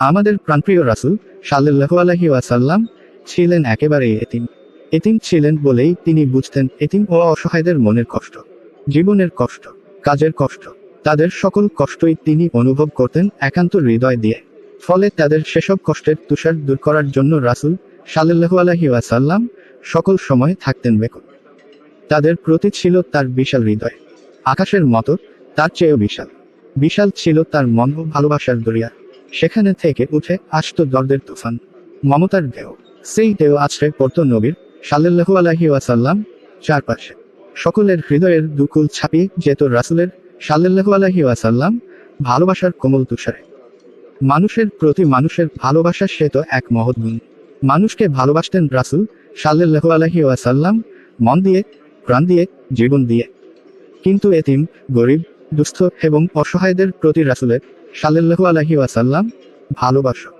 আমাদের প্রাণপ্রিয় রাসুল সাল্লাল্লাহু আলাইহি ওয়াসাল্লাম ছিলেন একেবারেই এতিম। এতিম ছিলেন বলেই তিনি বুঝতেন এতিম ও অসহায়দের মনের কষ্ট, জীবনের কষ্ট, কাজের কষ্ট, তাদের সকল কষ্টই তিনি অনুভব করতেন একান্ত হৃদয় দিয়ে। ফলে তাদের সেসব কষ্টের তুষার দূর করার জন্য রাসুল সাল্লাল্লাহু আলাইহি ওয়াসাল্লাম সকল সময় থাকতেন বেকুব। তাদের প্রতি ছিল তার বিশাল হৃদয়। আকাশের মতো তার চেয়েও বিশাল। বিশাল ছিল তার মন ও ভালোবাসার দরিয়া। সেখানে থেকে উঠে আসতো দর্দের তুফান। মমতার ঢেউ। সেই ঢেউ আছড়ে পড়তো নবীর সাল্লাল্লাহু আলাইহি ওয়াসাল্লাম চারপাশে। সকলের হৃদয়ের দুকুল ছাপিয়ে যেত রাসুলের সাল্লাল্লাহু আলাইহি ওয়াসাল্লাম ভালোবাসার কোমল তুষারে। মানুষের প্রতি মানুষের ভালোবাসা সে তো এক মহৎ গুণ। মানুষকে ভালোবাসতেন রাসুল সাল্লাল্লাহু আলাইহি ওয়াসাল্লাম মন দিয়ে, প্রাণ দিয়ে, জীবন দিয়ে। কিন্তু এতিম, গরিব দুস্থ এবং অসহায়দের প্রতি রাসুলের সাল্লাল্লাহু আলহি ওয়াসাল্লাম ভালোবাসা।